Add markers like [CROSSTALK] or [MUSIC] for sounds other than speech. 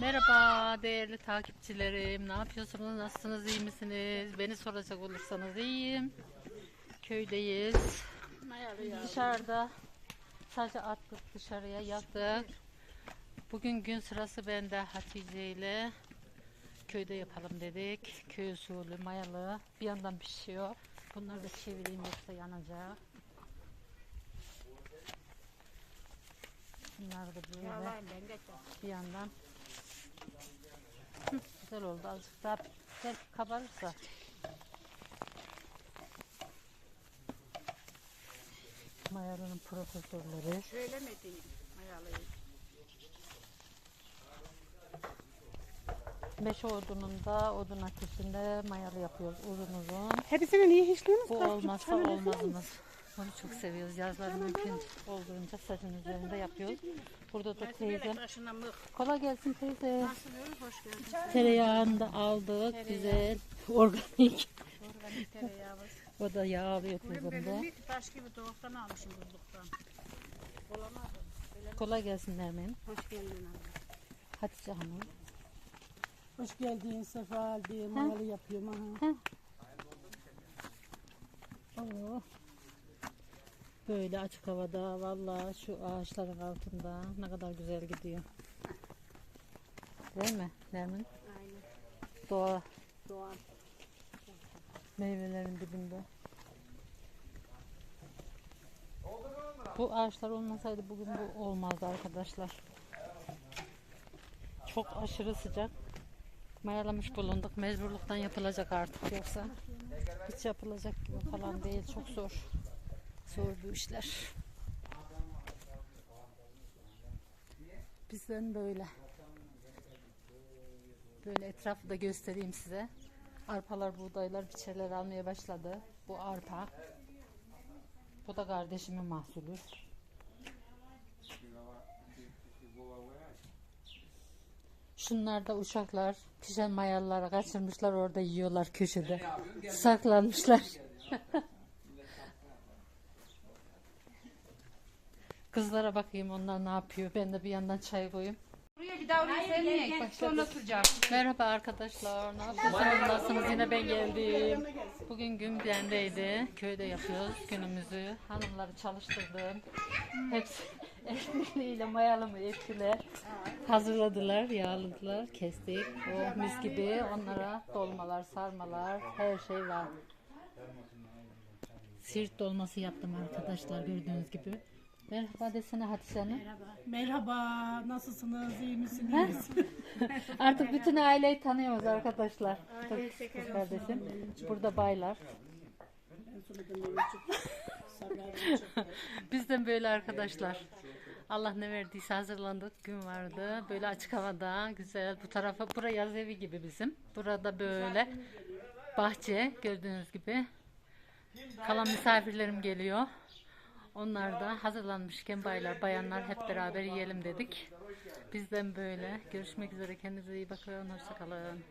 Merhaba değerli takipçilerim. Ne yapıyorsunuz? Nasılsınız? iyi misiniz? Beni soracak olursanız iyiyim. Köydeyiz. Dışarıda sadece attık dışarıya yattık. Bugün gün sırası bende Hatice ile köyde yapalım dedik. Köy usulü mayalı. Bir yandan pişiyor. Bunları da çevireyim yoksa yanacak. Bunlar da böyle bir yandan güzel oldu. Azıcık daha belki kabarırsa. Mayalının profesörleri. Şöyle mi diyeyim mayalıyı? meşe odununda odun ateşinde mayalı yapıyoruz uzun uzun. Hepsini niye hiçliyorsunuz? bu olmazsa olmazımız onu çok seviyoruz yazlar mümkün olduğunca sacın üzerinde yapıyoruz burada da mıh. kolay gelsin teyze Nasılsınız? Hoş geldiniz. tereyağını da aldık güzel organik Organik tereyağımız. o da yağ alıyor Bugün teyzem de benim bir taş gibi doğuktan almışım buzluktan. Olamadım. kolay gelsin Nermin Hoş geldin abi. Hatice Hanım Hoş geldin Sefa diye mayalı yapıyorum aha. Oo. Böyle açık havada vallahi şu ağaçların altında ne kadar güzel gidiyor. Değil mi Nermin? Aynen. Doğa Doğan. meyvelerin dibinde. Bu ağaçlar olmasaydı bugün bu olmazdı arkadaşlar. Çok aşırı sıcak. Mayalamış bulunduk. Mecburluktan yapılacak artık yoksa hiç yapılacak gibi falan değil. Çok zor. Zor bu işler. Bizden böyle. Böyle etrafı da göstereyim size. Arpalar, buğdaylar, biçerler almaya başladı. Bu arpa. Bu da kardeşimin mahsulü. Şunlar da uşaklar. Pişen mayalıları kaçırmışlar orada yiyorlar köşede. Saklanmışlar. [LAUGHS] Kızlara bakayım onlar ne yapıyor. Ben de bir yandan çay koyayım. Buraya bir daha oraya sevmeyek. Sonra oturacağım. Merhaba arkadaşlar. Ne yapıyorsunuz? Nasılsınız? Yine ben geldim. Bugün gün bendeydi. Köyde yapıyoruz günümüzü. Hanımları çalıştırdım. Hepsi [LAUGHS] ekmeğiyle mayalı mı ettiler. Hazırladılar, yağladılar, kestik. Oh mis gibi onlara dolmalar, sarmalar, her şey var. Siirt dolması yaptım arkadaşlar gördüğünüz gibi. Merhaba desene Hatice Hanım. Merhaba, nasılsınız, iyi misiniz? [LAUGHS] Artık bütün aileyi tanıyoruz arkadaşlar. Tabii kız kardeşim. Burada baylar. [LAUGHS] Bizden böyle arkadaşlar. Allah ne verdiyse hazırlandık. Gün vardı. Böyle açık havada güzel. Bu tarafa bura yaz evi gibi bizim. Burada böyle bahçe gördüğünüz gibi. Kalan misafirlerim geliyor. Onlar da hazırlanmışken baylar, bayanlar hep beraber yiyelim dedik. Bizden böyle. Görüşmek üzere. Kendinize iyi bakın. Hoşçakalın.